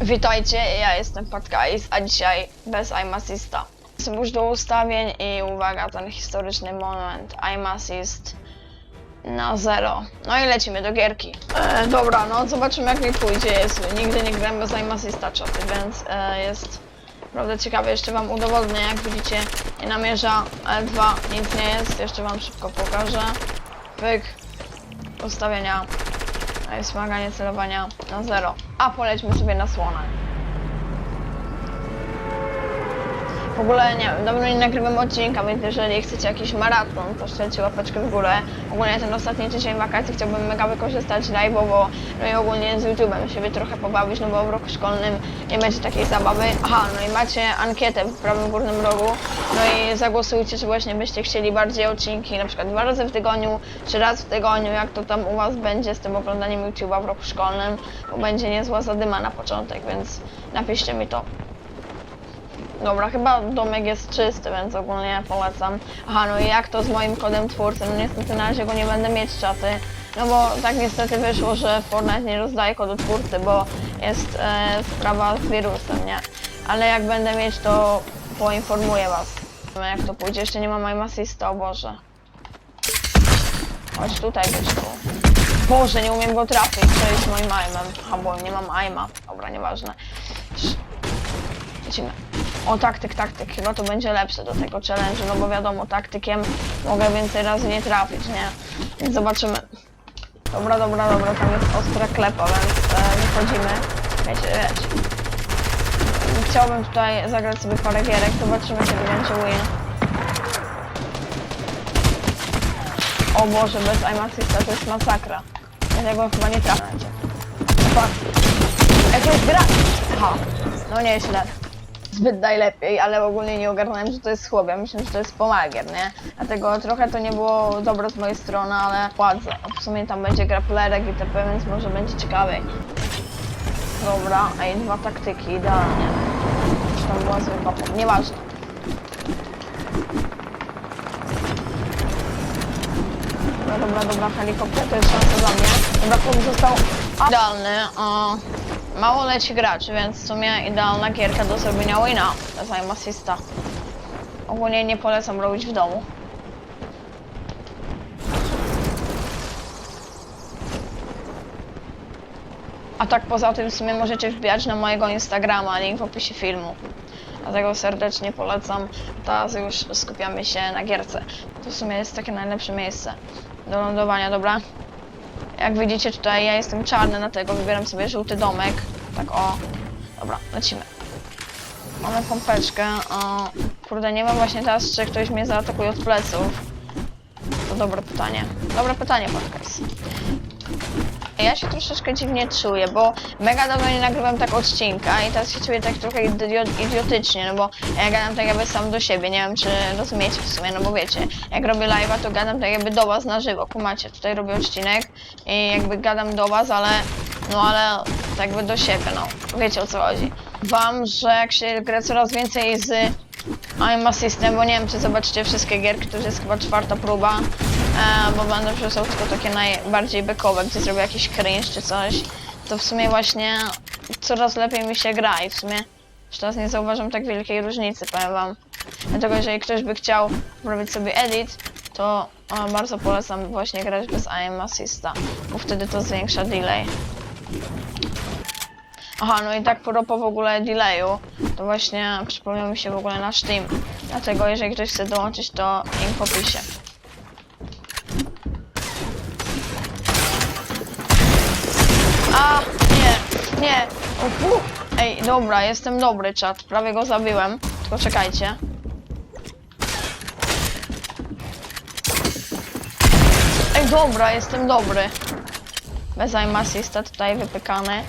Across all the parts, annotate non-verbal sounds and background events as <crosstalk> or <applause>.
Witajcie, ja jestem Patkais, a dzisiaj bez I'm Assista. Zbóż do ustawień i uwaga, ten historyczny moment. I'm Assist na zero. No i lecimy do gierki. E, dobra, no zobaczymy jak mi pójdzie. Jest, nigdy nie grałem bez I'm Assista czaty, więc e, jest naprawdę ciekawe. Jeszcze wam udowodnię, jak widzicie, nie namierza L2, nic nie jest. Jeszcze wam szybko pokażę. Pyk, ustawienia a jest wymaganie celowania na zero. A polećmy sobie na słonę. W ogóle nie dawno nie nagrywam odcinka, więc jeżeli chcecie jakiś maraton, to strzelcie łapeczkę w górę. Ogólnie ten ostatni tydzień wakacji chciałbym mega wykorzystać live'owo, no i ogólnie z YouTube'em siebie trochę pobawić, no bo w roku szkolnym nie będzie takiej zabawy. Aha, no i macie ankietę w prawym górnym rogu, no i zagłosujcie, czy właśnie byście chcieli bardziej odcinki, na przykład dwa razy w tygodniu, czy raz w tygodniu, jak to tam u was będzie z tym oglądaniem YouTube'a w roku szkolnym, bo będzie niezła zadyma na początek, więc napiszcie mi to. Dobra, chyba domek jest czysty, więc ogólnie polecam. Aha, no i jak to z moim kodem twórcy? No niestety na razie go nie będę mieć czaty. No bo tak niestety wyszło, że Fortnite nie rozdaje kodu twórcy, bo jest e, sprawa z wirusem, nie? Ale jak będę mieć, to poinformuję was. No Jak to pójdzie, jeszcze nie mam I'm Assista, o Boże. Chodź tutaj, byczku. Boże, nie umiem go trafić, co jest moim aimem. A bo nie mam aima. Dobra, nieważne. Lecimy. O, taktyk, taktyk. Chyba to będzie lepsze do tego challenge'u, no bo wiadomo, taktykiem mogę więcej razy nie trafić, nie? Więc zobaczymy. Dobra, dobra, dobra, tam jest ostra klepa, więc e, wychodzimy. Wiecie, wiecie. Chciałbym tutaj zagrać sobie parę gierek, zobaczymy kiedy będzie win. O Boże, bez I'm Assista to jest masakra. Ja tego chyba nie trafię. Opa. Jak to jest gra? Aha, no nieźle zbyt najlepiej, ale ogólnie nie ogarnąłem, że to jest chłop. Ja myślę, że to jest pomagier, nie? Dlatego trochę to nie było dobre z mojej strony, ale płacę. W sumie tam będzie graplerek itp., więc może będzie ciekawiej. Dobra, ej, dwa taktyki, idealnie. Czy tam była po- nieważne. Dobra, dobra, dobra, helikopter to jest szansa dla mnie. Dobra, punkt został idealny. O, mało leci graczy, więc w sumie idealna gierka do zrobienia wina. Bez I'm assista. Ogólnie nie polecam robić w domu. A tak poza tym w sumie możecie wbijać na mojego Instagrama, link w opisie filmu. Dlatego serdecznie polecam. Teraz już skupiamy się na gierce. To w sumie jest takie najlepsze miejsce do lądowania, dobra? Jak widzicie tutaj ja jestem czarny, dlatego wybieram sobie żółty domek. Tak o. Dobra, lecimy. Mamy pompeczkę. O, kurde, nie wiem właśnie teraz, czy ktoś mnie zaatakuje od pleców. To dobre pytanie. Dobre pytanie, podcast. Ja się troszeczkę dziwnie czuję, bo mega dawno nie nagrywam tak odcinka i teraz się czuję tak trochę idio- idiotycznie, no bo ja gadam tak jakby sam do siebie, nie wiem czy rozumiecie w sumie, no bo wiecie, jak robię live'a to gadam tak jakby do was na żywo, kumacie, tutaj robię odcinek i jakby gadam do was, ale no ale tak jakby do siebie, no, wiecie o co chodzi. Wam, że jak się gra coraz więcej z I'm Assistem, bo nie wiem czy zobaczycie wszystkie gierki, to już jest chyba czwarta próba, e, bo będę wrzucał tylko takie najbardziej bekowe, gdzie zrobię jakiś cringe czy coś, to w sumie właśnie coraz lepiej mi się gra i w sumie już teraz nie zauważam tak wielkiej różnicy, powiem wam. Dlatego jeżeli ktoś by chciał robić sobie edit, to e, bardzo polecam właśnie grać bez I'm Assista, bo wtedy to zwiększa delay. Aha, no i tak propos w ogóle delayu, to właśnie przypomniał mi się w ogóle nasz team. Dlatego jeżeli ktoś chce dołączyć, to link w opisie. A, nie, nie. Fu. Ej, dobra, jestem dobry czat, prawie go zabiłem. Tylko czekajcie. Ej, dobra, jestem dobry. Bez tutaj wypykany.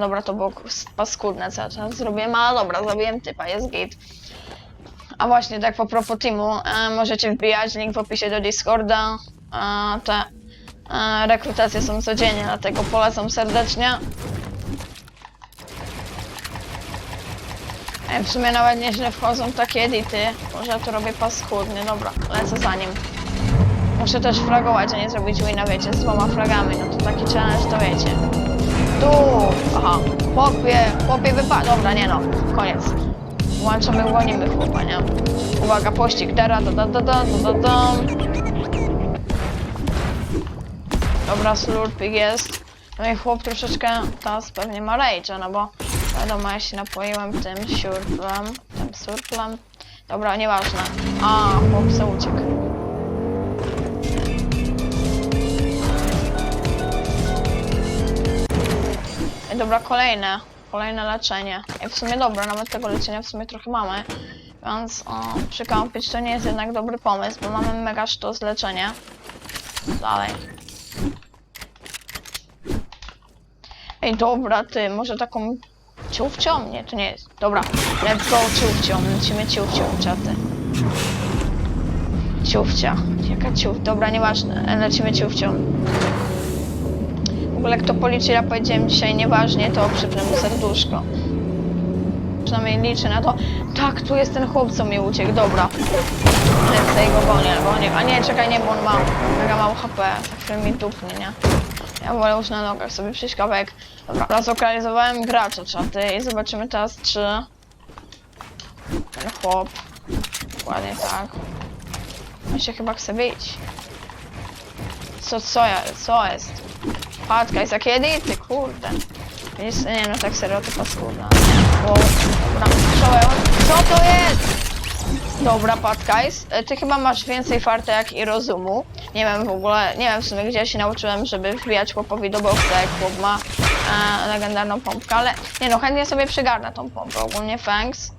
Dobra, to było paskudne, ja teraz zrobiłem, ale dobra, zabiłem typa, jest git. A właśnie, tak po propos teamu, e, możecie wbijać link w opisie do Discorda. E, te e, rekrutacje są codziennie, dlatego polecam serdecznie. E, w sumie nawet nieźle wchodzą takie edity, może ja to robię paskudnie, dobra, lecę za nim. Muszę też flagować, a nie zrobić wina, wiecie, z dwoma flagami, no to taki challenge to wiecie. Tu! Aha. Chłopie, chłopie wypadł. Dobra, nie no, koniec. Włączamy, gonimy chłopa, nie? Uwaga, pościg, dara, da, da, da, da, da, da, da. Dobra, slurpik jest. No i chłop troszeczkę teraz pewnie ma rage'a, no bo wiadomo, ja się napoiłem tym siurplem, tym surplem. Dobra, nieważne. A, chłop se uciekł. Dobra, kolejne. Kolejne leczenie. Ej, w sumie dobra, nawet tego leczenia w sumie trochę mamy. Więc o, przykampić to nie jest jednak dobry pomysł, bo mamy mega sztos leczenia. Dalej. Ej, dobra, ty, może taką ciówcią? Nie, to nie jest. Dobra, let's go ciówcią, lecimy ciówcią, czaty. Ciówcia. Jaka ciów? Dobra, nieważne, lecimy ciówcią. Ogóle kto policzy, ja powiedziałem dzisiaj nieważnie, to przypnę mu serduszko. Przynajmniej liczę na to. Tak, tu jest ten chłop, co mi uciekł, dobra. Lecę jego gonię, gonię. A nie, czekaj, nie, bo on ma mega mało HP. Chwilę mi dupnie, nie? Ja wolę już na nogach sobie przyjść kawałek. Dobra, zlokalizowałem gracza czaty i zobaczymy teraz, czy ten chłop, dokładnie tak, on się chyba chce bić. Co, co ja, co jest? Patka jest jakie edity, kurde. Widzisz, nie no, tak serio to paskudna. Wow, dobra. Co to jest? Dobra, Patkajs, ty chyba masz więcej fartek i rozumu. Nie wiem w ogóle, nie wiem w sumie gdzie ja się nauczyłem, żeby wbijać chłopowi do boxa, jak chłop ma e, legendarną pompkę, ale nie no, chętnie sobie przygarnę tą pompę, ogólnie thanks.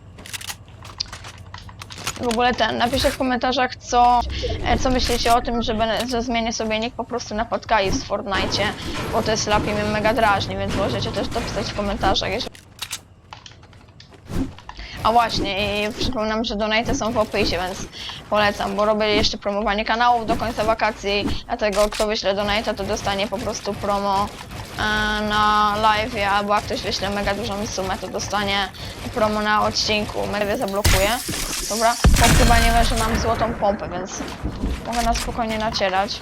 W ogóle ten, napiszcie w komentarzach, co, e, co myślicie o tym, że, będę, że zmienię sobie nick po prostu na Patkajs w Fortnite, bo to jest lapie mnie mega drażni, więc możecie też to pisać w komentarzach, jeśli a właśnie, i przypominam, że donaty są w opisie, więc polecam, bo robię jeszcze promowanie kanałów do końca wakacji, dlatego kto wyśle donata, to dostanie po prostu promo e, na live, albo jak ktoś wyśle mega dużą sumę, to dostanie promo na odcinku. Media zablokuje. Dobra, bo chyba nie wie, że mam złotą pompę, więc mogę na spokojnie nacierać.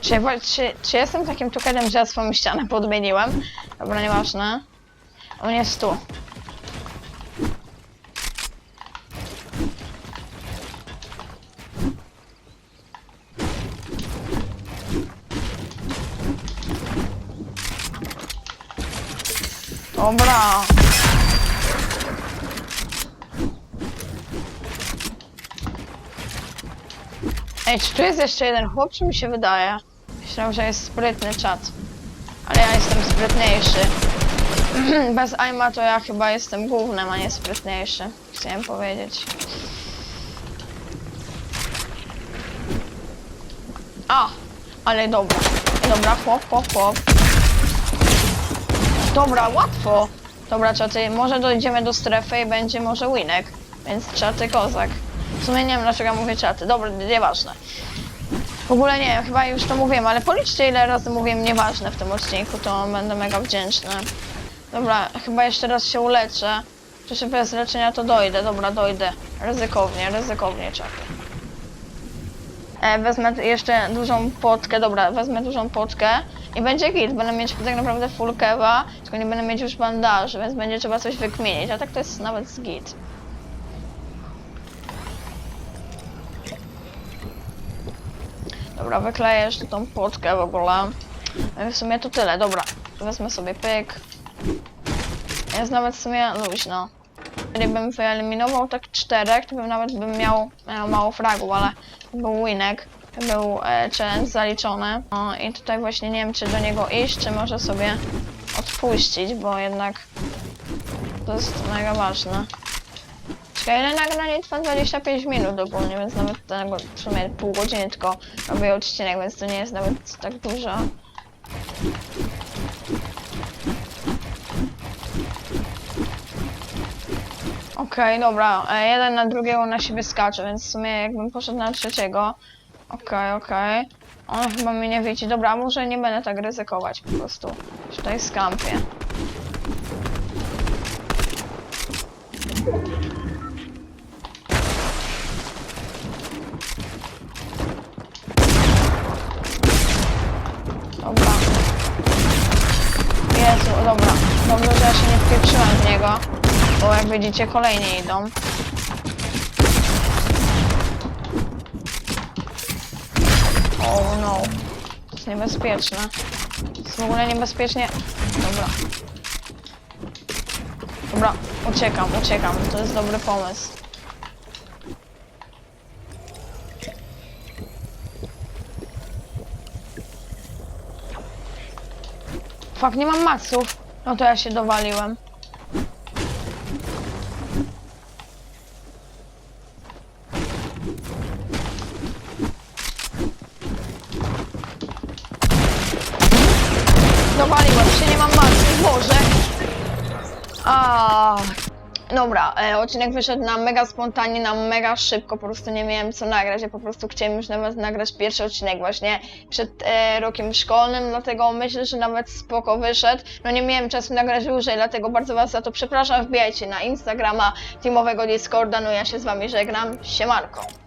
Czy, czy, czy jestem takim tukerem, że ja swoją ścianę podmieniłem? Dobra, nieważne. On jest tu. Dobra. Ej, czy tu jest jeszcze jeden chłop, czy mi się wydaje? Myślałem, że jest sprytny czat. Ale ja jestem sprytniejszy. <clears throat> Bez aima to ja chyba jestem głównym, a nie sprytniejszy. Chciałem powiedzieć. A! Ale dobra. Dobra, chłop, chłop, chłop. Dobra, łatwo. Dobra, czaty, może dojdziemy do strefy i będzie może winek. Więc czaty kozak. W sumie nie wiem dlaczego mówię czaty. Dobra, nieważne. W ogóle nie wiem, chyba już to mówiłem, ale policzcie ile razy mówiłem nieważne w tym odcinku, to będę mega wdzięczny. Dobra, chyba jeszcze raz się uleczę. Czy się bez leczenia to dojdę, dobra, dojdę. Ryzykownie, ryzykownie czaty. E, wezmę jeszcze dużą potkę, dobra, wezmę dużą potkę i będzie git, będę mieć tak naprawdę full kewa, tylko nie będę mieć już bandaży, więc będzie trzeba coś wykminić, a tak to jest nawet z git. Dobra, wykleję jeszcze tą potkę w ogóle. No i w sumie to tyle, dobra. Wezmę sobie pyk. Jest nawet w sumie luźno. Jeżeli bym wyeliminował tak czterech, to bym nawet bym miał, miał mało fragów, ale był winek. Był e, challenge zaliczony. No i tutaj właśnie nie wiem, czy do niego iść, czy może sobie odpuścić, bo jednak to jest mega ważne. Czekaj, ile nagranie trwa 25 minut ogólnie, więc nawet tego w sumie pół godziny tylko robię odcinek, więc to nie jest nawet tak dużo. Okej, dobra, e, jeden na drugiego na siebie skacze, więc w sumie jakbym poszedł na trzeciego. Okej, okej. On chyba mnie nie widzi. Dobra, może nie będę tak ryzykować po prostu. Tutaj skampię. Dobra. Jezu, dobra. Dobrze, że ja się nie wpieprzyłem w niego. Bo jak widzicie, kolejni idą. No. To jest niebezpieczne. To jest w ogóle niebezpiecznie. Dobra. Dobra, uciekam, uciekam. To jest dobry pomysł. Fak, nie mam maksów. No to ja się. Dowaliłem odcinek wyszedł na mega spontanicznie, na mega szybko, po prostu nie miałem co nagrać, ja po prostu chciałem już nawet nagrać pierwszy odcinek właśnie przed e, rokiem szkolnym, dlatego myślę, że nawet spoko wyszedł. No nie miałem czasu nagrać dłużej, dlatego bardzo was za to przepraszam, wbijajcie na Instagrama, teamowego Discorda, no ja się z wami żegnam, siemanko.